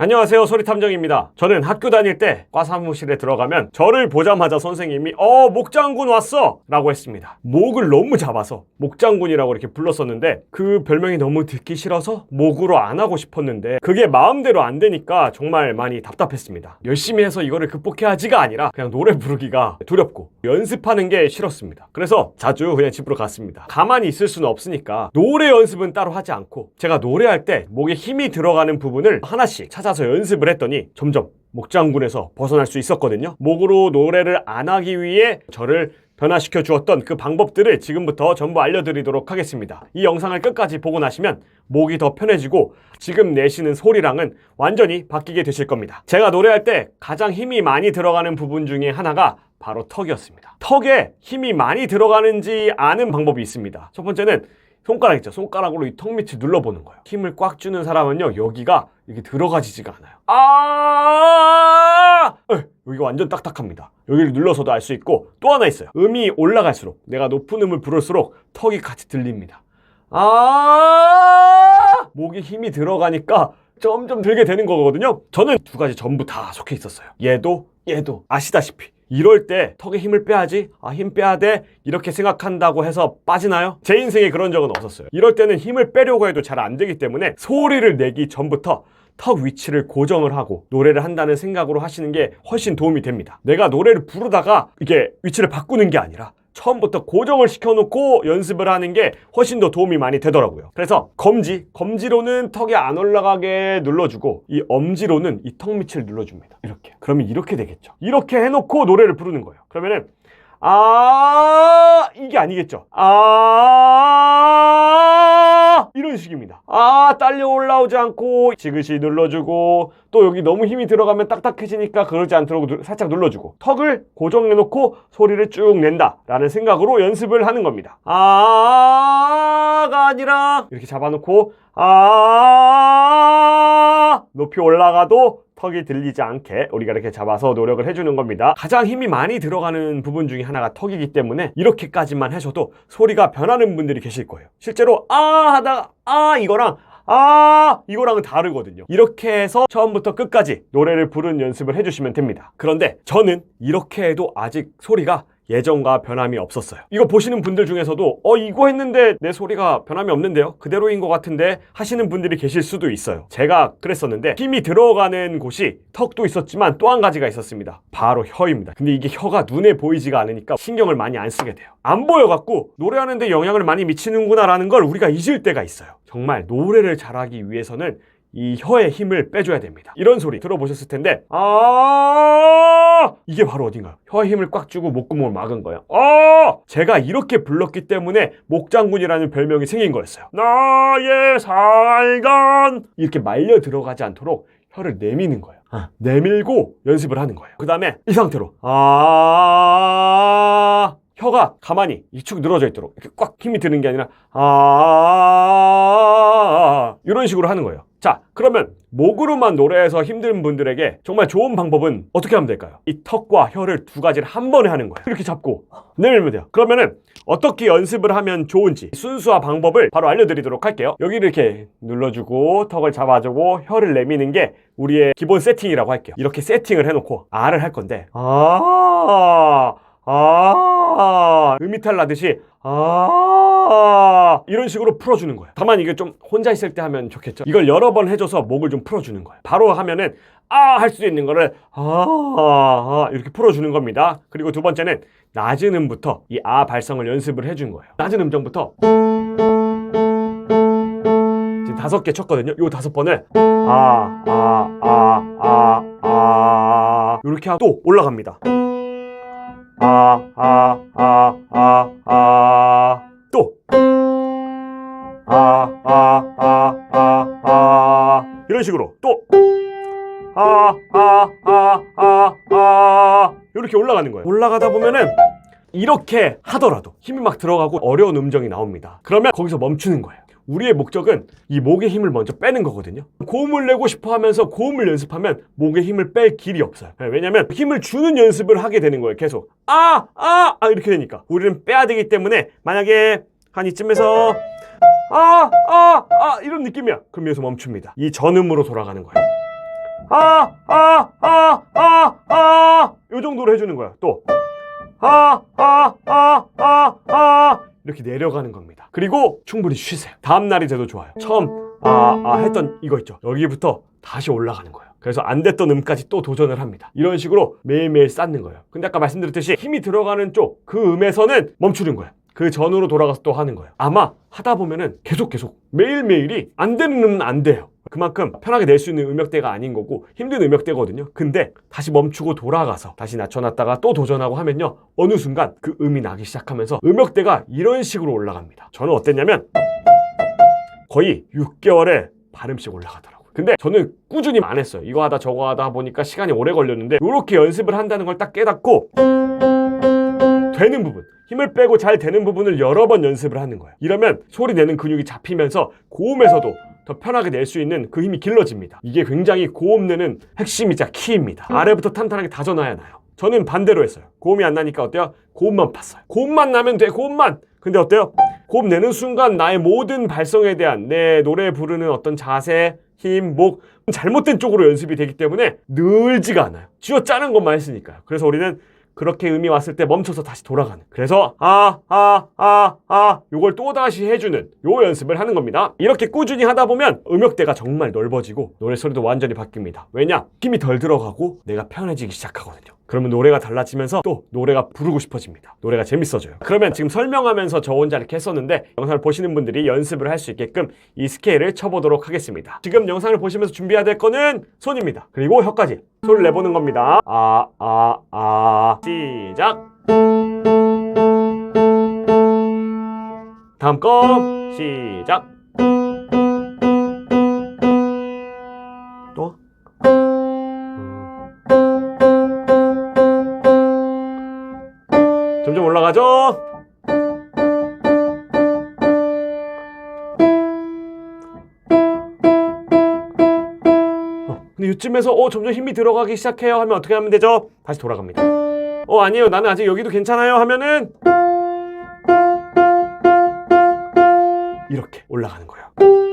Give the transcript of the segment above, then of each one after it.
안녕하세요. 소리탐정입니다. 저는 학교 다닐 때 과 사무실에 들어가면 저를 보자마자 선생님이 어 목장군 왔어. 라고 했습니다. 목을 너무 잡아서 목장군이라고 이렇게 불렀었는데 그 별명이 너무 듣기 싫어서 목으로 안 하고 싶었는데 그게 마음대로 안 되니까 정말 많이 답답했습니다. 열심히 해서 이거를 극복해야지가 아니라 그냥 노래 부르기가 두렵고 연습하는 게 싫었습니다. 그래서 자주 그냥 집으로 갔습니다. 가만히 있을 수는 없으니까 노래 연습은 따로 하지 않고 제가 노래할 때 목에 힘이 들어가는 부분을 하나씩 찾아 서 연습을 했더니 점점 목장군에서 벗어날 수 있었거든요. 목으로 노래를 안 하기 위해 저를 변화시켜 주었던 그 방법들을 지금부터 전부 알려드리도록 하겠습니다. 이 영상을 끝까지 보고 나시면 목이 더 편해지고 지금 내시는 소리랑은 완전히 바뀌게 되실 겁니다. 제가 노래할 때 가장 힘이 많이 들어가는 부분 중에 하나가 바로 턱이었습니다. 턱에 힘이 많이 들어가는지 아는 방법이 있습니다. 첫 번째는 손가락 있죠. 손가락으로 이 턱 밑을 눌러보는 거예요. 힘을 꽉 주는 사람은요, 여기가 이렇게 들어가지지가 않아요. 아! 에, 여기가 완전 딱딱합니다. 여기를 눌러서도 알 수 있고 또 하나 있어요. 음이 올라갈수록 내가 높은 음을 부를수록 턱이 같이 들립니다. 아! 목에 힘이 들어가니까 점점 들게 되는 거거든요. 저는 두 가지 전부 다 속해 있었어요. 얘도 얘도 아시다시피 이럴 때 턱에 힘을 빼야지? 아 힘 빼야 돼? 이렇게 생각한다고 해서 빠지나요? 제 인생에 그런 적은 없었어요. 이럴 때는 힘을 빼려고 해도 잘 안 되기 때문에 소리를 내기 전부터 턱 위치를 고정을 하고 노래를 한다는 생각으로 하시는 게 훨씬 도움이 됩니다. 내가 노래를 부르다가 이게 위치를 바꾸는 게 아니라 처음부터 고정을 시켜놓고 연습을 하는 게 훨씬 더 도움이 많이 되더라고요. 그래서 검지, 검지로는 턱이 안 올라가게 눌러주고 이 엄지로는 이 턱 밑을 눌러줍니다. 이렇게. 그러면 이렇게 되겠죠. 이렇게 해놓고 노래를 부르는 거예요. 그러면은 아 이게 아니겠죠. 아 이런 식입니다. 아 딸려 올라오지 않고 지그시 눌러주고 또 여기 너무 힘이 들어가면 딱딱해지니까 그러지 않도록 누- 살짝 눌러주고 턱을 고정해놓고 소리를 쭉 낸다 라는 생각으로 연습을 하는 겁니다. 아가 아니라 이렇게 잡아놓고 아 높이 올라가도 턱이 들리지 않게 우리가 이렇게 잡아서 노력을 해주는 겁니다. 가장 힘이 많이 들어가는 부분 중에 하나가 턱이기 때문에 이렇게까지만 하셔도 소리가 변하는 분들이 계실 거예요. 실제로 아 하다가 아 이거랑 아 이거랑은 다르거든요. 이렇게 해서 처음부터 끝까지 노래를 부르는 연습을 해주시면 됩니다. 그런데 저는 이렇게 해도 아직 소리가 예전과 변함이 없었어요. 이거 보시는 분들 중에서도 어 이거 했는데 내 소리가 변함이 없는데요. 그대로인 것 같은데 하시는 분들이 계실 수도 있어요. 제가 그랬었는데 힘이 들어가는 곳이 턱도 있었지만 또 한 가지가 있었습니다. 바로 혀입니다. 근데 이게 혀가 눈에 보이지가 않으니까 신경을 많이 안 쓰게 돼요. 안 보여갖고 노래하는데 영향을 많이 미치는구나라는 걸 우리가 잊을 때가 있어요. 정말 노래를 잘하기 위해서는 이 혀의 힘을 빼줘야 됩니다. 이런 소리 들어보셨을 텐데, 아, 이게 바로 어딘가요? 혀의 힘을 꽉 주고 목구멍을 막은 거예요. 아, 제가 이렇게 불렀기 때문에 목장군이라는 별명이 생긴 거였어요. 나의 살간 이렇게 말려 들어가지 않도록 혀를 내미는 거예요. 아, 내밀고 연습을 하는 거예요. 그 다음에 이 상태로 아 혀가 가만히 이축 늘어져 있도록 이렇게 꽉 힘이 드는 게 아니라 아 이런 식으로 하는 거예요. 자, 그러면 목으로만 노래해서 힘든 분들에게 정말 좋은 방법은 어떻게 하면 될까요? 이 턱과 혀를 두 가지를 한 번에 하는 거예요. 이렇게 잡고 내밀면 돼요. 그러면은 어떻게 연습을 하면 좋은지 순수와 방법을 바로 알려드리도록 할게요. 여기를 이렇게 눌러주고 턱을 잡아주고 혀를 내미는 게 우리의 기본 세팅이라고 할게요. 이렇게 세팅을 해놓고 아를 할 건데 아, 아, 음이탈 나듯이 아 이런 식으로 풀어주는 거예요. 다만 이게 좀 혼자 있을 때 하면 좋겠죠. 이걸 여러 번 해줘서 목을 좀 풀어주는 거예요. 바로 하면은 아 할 수 있는 거를 아, 아 이렇게 풀어주는 겁니다. 그리고 두 번째는 낮은 음부터 이 아 발성을 연습을 해준 거예요. 낮은 음정부터 지금 다섯 개 쳤거든요. 요 다섯 번을 아, 아, 아, 아, 아 이렇게 하고 또 올라갑니다. 아, 아, 아, 아, 아, 또. 아, 아, 아, 아, 아. 이런 식으로 또. 아, 아, 아, 아, 아. 이렇게 올라가는 거예요. 올라가다 보면은 이렇게 하더라도 힘이 막 들어가고 어려운 음정이 나옵니다. 그러면 거기서 멈추는 거예요. 우리의 목적은 이 목의 힘을 먼저 빼는 거거든요. 고음을 내고 싶어 하면서 고음을 연습하면 목의 힘을 뺄 길이 없어요. 네, 왜냐면 힘을 주는 연습을 하게 되는 거예요. 계속. 아, 아, 아, 이렇게 되니까. 우리는 빼야 되기 때문에 만약에 한 이쯤에서 아, 아, 아, 이런 느낌이야. 그럼 여기서 멈춥니다. 이 전음으로 돌아가는 거예요. 아, 아, 아, 아, 아. 요 정도로 해주는 거야. 또. 아, 아, 아, 아, 아. 이렇게 내려가는 겁니다. 그리고 충분히 쉬세요. 다음 날이 돼도 좋아요. 처음 아, 아 했던 이거 있죠. 여기부터 다시 올라가는 거예요. 그래서 안 됐던 음까지 또 도전을 합니다. 이런 식으로 매일매일 쌓는 거예요. 근데 아까 말씀드렸듯이 힘이 들어가는 쪽 그 음에서는 멈추는 거예요. 그 전으로 돌아가서 또 하는 거예요. 아마 하다 보면은 계속 계속 매일매일이 안 되는 음은 안 돼요. 그만큼 편하게 낼 수 있는 음역대가 아닌 거고 힘든 음역대거든요. 근데 다시 멈추고 돌아가서 다시 낮춰놨다가 또 도전하고 하면요. 어느 순간 그 음이 나기 시작하면서 음역대가 이런 식으로 올라갑니다. 저는 어땠냐면 거의 6개월에 발음씩 올라가더라고요. 근데 저는 꾸준히 안 했어요. 이거 하다 저거 하다 보니까 시간이 오래 걸렸는데 이렇게 연습을 한다는 걸 딱 깨닫고 되는 부분 힘을 빼고 잘 되는 부분을 여러 번 연습을 하는 거예요. 이러면 소리 내는 근육이 잡히면서 고음에서도 더 편하게 낼 수 있는 그 힘이 길러집니다. 이게 굉장히 고음 내는 핵심이자 키입니다. 아래부터 탄탄하게 다져놔야 나요. 저는 반대로 했어요. 고음이 안 나니까 어때요? 고음만 팠어요. 고음만 나면 돼, 고음만! 근데 어때요? 고음 내는 순간 나의 모든 발성에 대한 내 노래 부르는 어떤 자세, 힘, 목, 잘못된 쪽으로 연습이 되기 때문에 늘지가 않아요. 쥐어 짜는 것만 했으니까요. 그래서 우리는 그렇게 음이 왔을 때 멈춰서 다시 돌아가는. 그래서 아, 아, 아, 아 요걸 또 다시 해주는 요 연습을 하는 겁니다. 이렇게 꾸준히 하다 보면 음역대가 정말 넓어지고 노래 소리도 완전히 바뀝니다. 왜냐? 힘이 덜 들어가고 내가 편해지기 시작하거든요. 그러면 노래가 달라지면서 또 노래가 부르고 싶어집니다. 노래가 재밌어져요. 그러면 지금 설명하면서 저 혼자 이렇게 했었는데 영상을 보시는 분들이 연습을 할 수 있게끔 이 스케일을 쳐보도록 하겠습니다. 지금 영상을 보시면서 준비해야 될 거는 손입니다. 그리고 혀까지. 소리를 내보는 겁니다. 아, 아, 아. 시작. 다음 거 시작. 또. 점점 올라가죠. 어, 근데 이쯤에서 어 점점 힘이 들어가기 시작해요 하면 어떻게 하면 되죠? 다시 돌아갑니다. 어 아니에요 나는 아직 여기도 괜찮아요 하면은 이렇게 올라가는 거예요.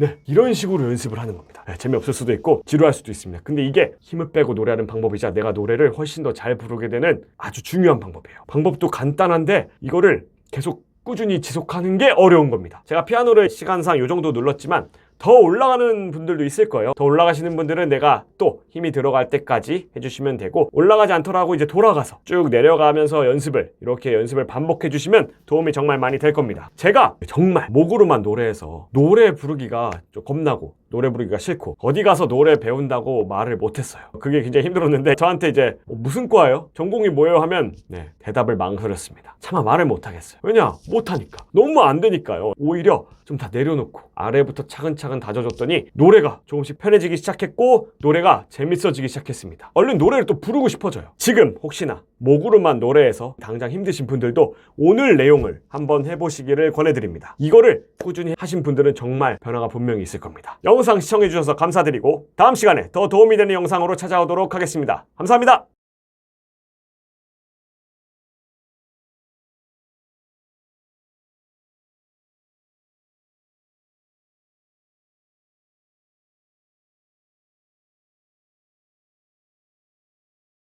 네, 이런 식으로 연습을 하는 겁니다. 네, 재미없을 수도 있고 지루할 수도 있습니다. 근데 이게 힘을 빼고 노래하는 방법이자 내가 노래를 훨씬 더 잘 부르게 되는 아주 중요한 방법이에요. 방법도 간단한데 이거를 계속 꾸준히 지속하는 게 어려운 겁니다. 제가 피아노를 시간상 이 정도 눌렀지만 더 올라가는 분들도 있을 거예요. 더 올라가시는 분들은 내가 또 힘이 들어갈 때까지 해주시면 되고 올라가지 않더라도 이제 돌아가서 쭉 내려가면서 연습을 이렇게 연습을 반복해 주시면 도움이 정말 많이 될 겁니다. 제가 정말 목으로만 노래해서 노래 부르기가 좀 겁나고 노래 부르기가 싫고 어디 가서 노래 배운다고 말을 못했어요. 그게 굉장히 힘들었는데 저한테 이제 어, 무슨 과예요? 전공이 뭐예요? 하면 네, 대답을 망설였습니다. 차마 말을 못하겠어요. 왜냐? 못하니까. 너무 안 되니까요. 오히려 좀 다 내려놓고 아래부터 차근차근 다져줬더니 노래가 조금씩 편해지기 시작했고 노래가 재밌어지기 시작했습니다. 얼른 노래를 또 부르고 싶어져요. 지금 혹시나 목으로만 노래해서 당장 힘드신 분들도 오늘 내용을 한번 해보시기를 권해드립니다. 이거를 꾸준히 하신 분들은 정말 변화가 분명히 있을 겁니다. 영상 시청해주셔서 감사드리고 다음 시간에 더 도움이 되는 영상으로 찾아오도록 하겠습니다. 감사합니다.